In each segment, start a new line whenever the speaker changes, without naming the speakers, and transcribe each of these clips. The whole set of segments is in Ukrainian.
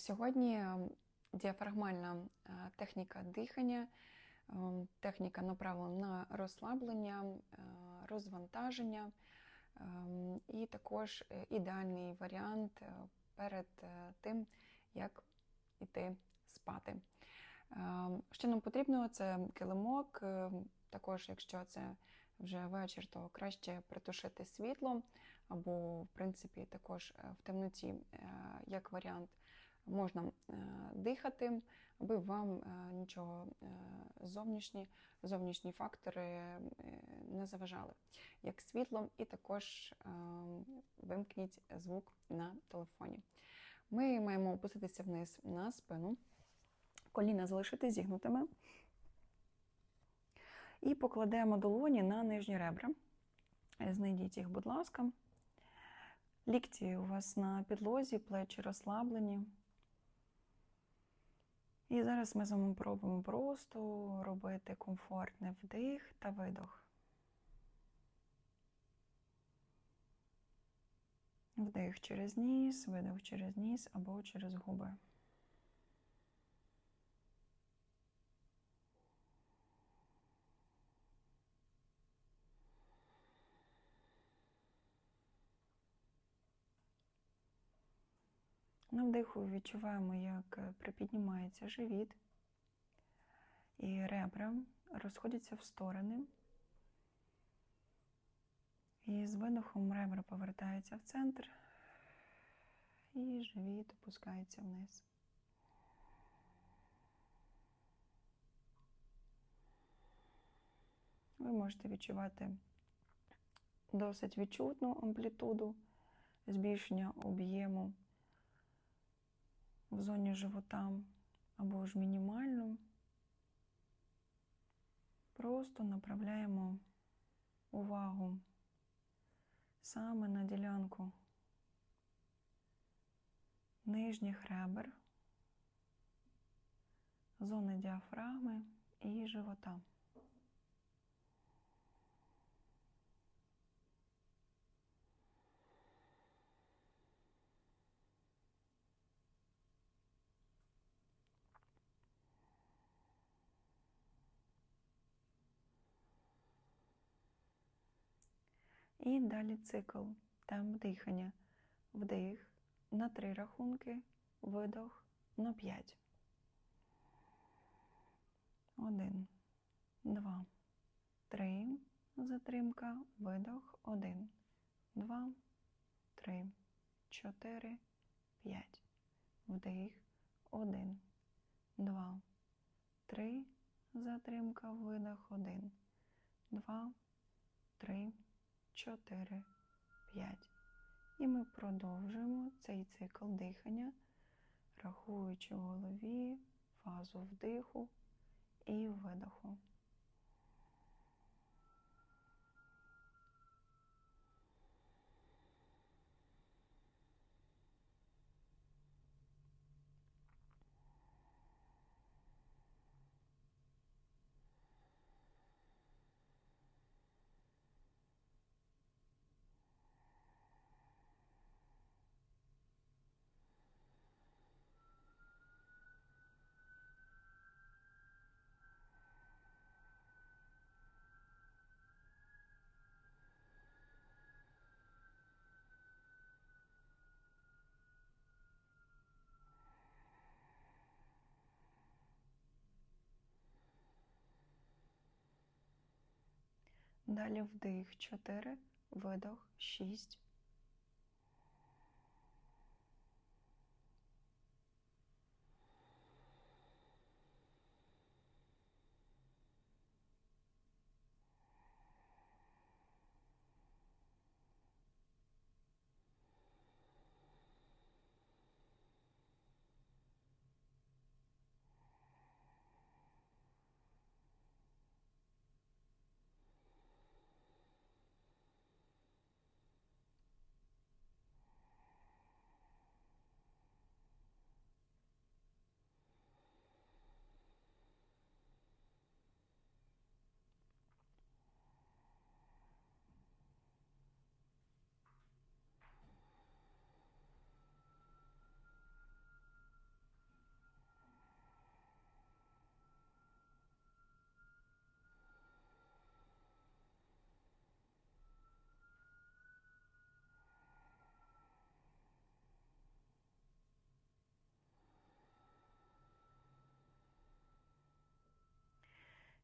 Сьогодні ем, діафрагмальна е, техніка дихання, ем, техніка направлена на розслаблення, е, розвантаження ем, і також е, ідеальний варіант перед тим, як йти спати. Що нам потрібно? Це килимок. Також, якщо це вже вечір, то краще притушити світло, або, в принципі, також в темноті, як варіант, можна е, дихати, аби вам е, нічого е, зовнішні, зовнішні фактори не заважали, як світло, і також вимкніть звук на телефоні. Ми маємо опуститися вниз на спину, коліна залишити зігнутими. І покладемо долоні на нижні ребра. Знайдіть їх, будь ласка. Лікті у вас на підлозі, плечі розслаблені. І зараз ми з вами пробуємо просто робити комфортний вдих та видох. Вдих через ніс, видих через ніс або через губи. На вдиху відчуваємо, як припіднімається живіт, і ребра розходяться в сторони. І з видохом ребра повертаються в центр, і живіт опускається вниз. Ви можете відчувати досить відчутну амплітуду збільшення об'єму в зоні живота або ж мінімальну. Просто направляємо увагу саме на ділянку нижніх ребер, зони діафрагми і живота. І далі цикл, темп дихання. Вдих на три рахунки, видох на п'ять. Один, два, три. Затримка, видох. Один, два, три, чотири, п'ять. Вдих. Один, два, три. Затримка, видох. Один, два, три. 4, 5. І ми продовжуємо цей цикл дихання, рахуючи в голові фазу вдиху і видоху. Далі вдих 4, видох 6.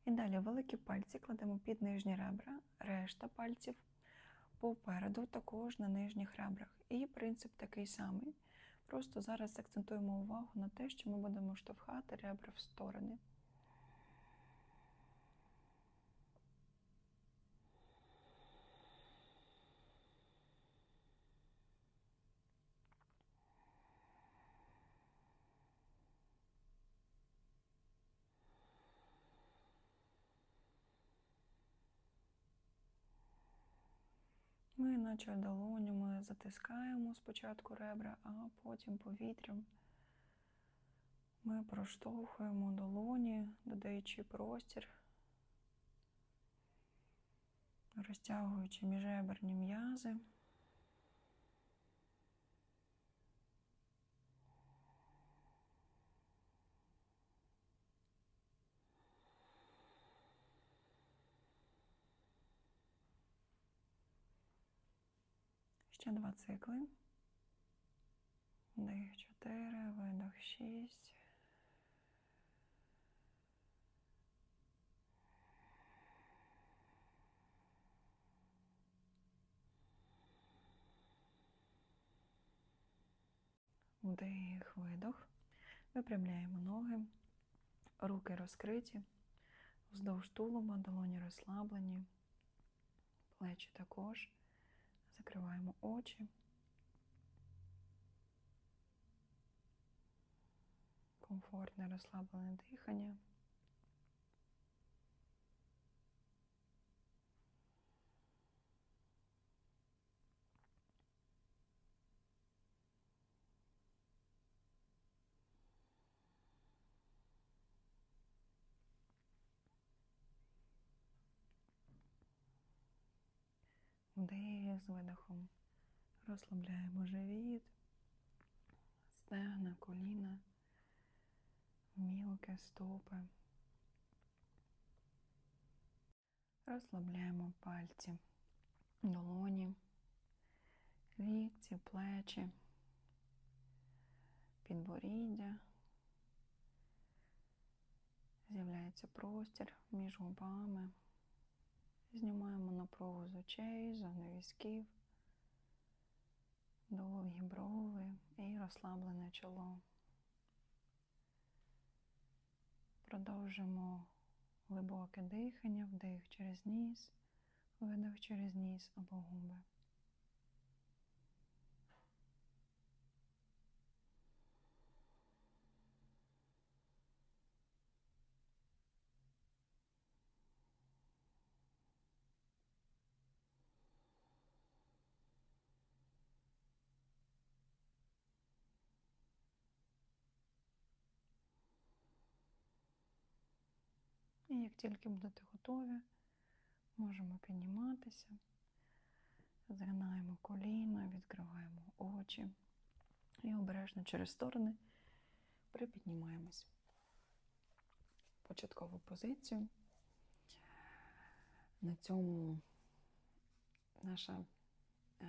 І далі великі пальці кладемо під нижні ребра, решта пальців попереду також на нижніх ребрах. І принцип такий самий. Просто зараз акцентуємо увагу на те, що ми будемо штовхати ребра в сторони. Ми, наче долонями, затискаємо спочатку ребра, а потім повітрям ми проштовхуємо долоні, додаючи простір, розтягуючи міжреберні м'язи. Ще два цикли. Вдих 4, видох 6. Вдих, видох. Випрямляємо ноги, руки розкриті, вздовж тулуба, долоні розслаблені, плечі також. Закриваємо очі. Комфортне розслаблене дихання. Вдих з видихом. Розслабляємо живіт, стегна, коліна, мілке стопи. Розслабляємо пальці, долоні, лікті, плечі, підборіддя. З'являється простір між губами. Знімаємо напругу з очей, зони візків, довгі брови і розслаблене чоло. Продовжимо глибоке дихання, вдих через ніс, видих через ніс або губи. І як тільки будете готові, можемо підніматися, згинаємо коліна, відкриваємо очі і обережно через сторони припіднімаємось. Початкову позицію. На цьому наша е,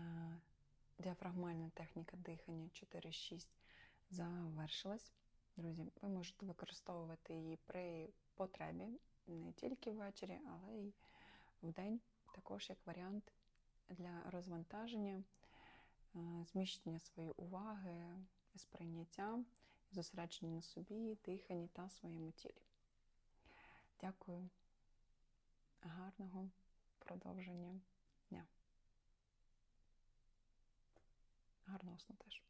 діафрагмальна техніка дихання 4-6 завершилась. Друзі, ви можете використовувати її при потребі не тільки ввечері, але й вдень, також як варіант для розвантаження, е, зміщення своєї уваги, сприйняття, зосередження на собі, диханні та своєму тілі. Дякую. Гарного продовження дня. Гарного сну теж.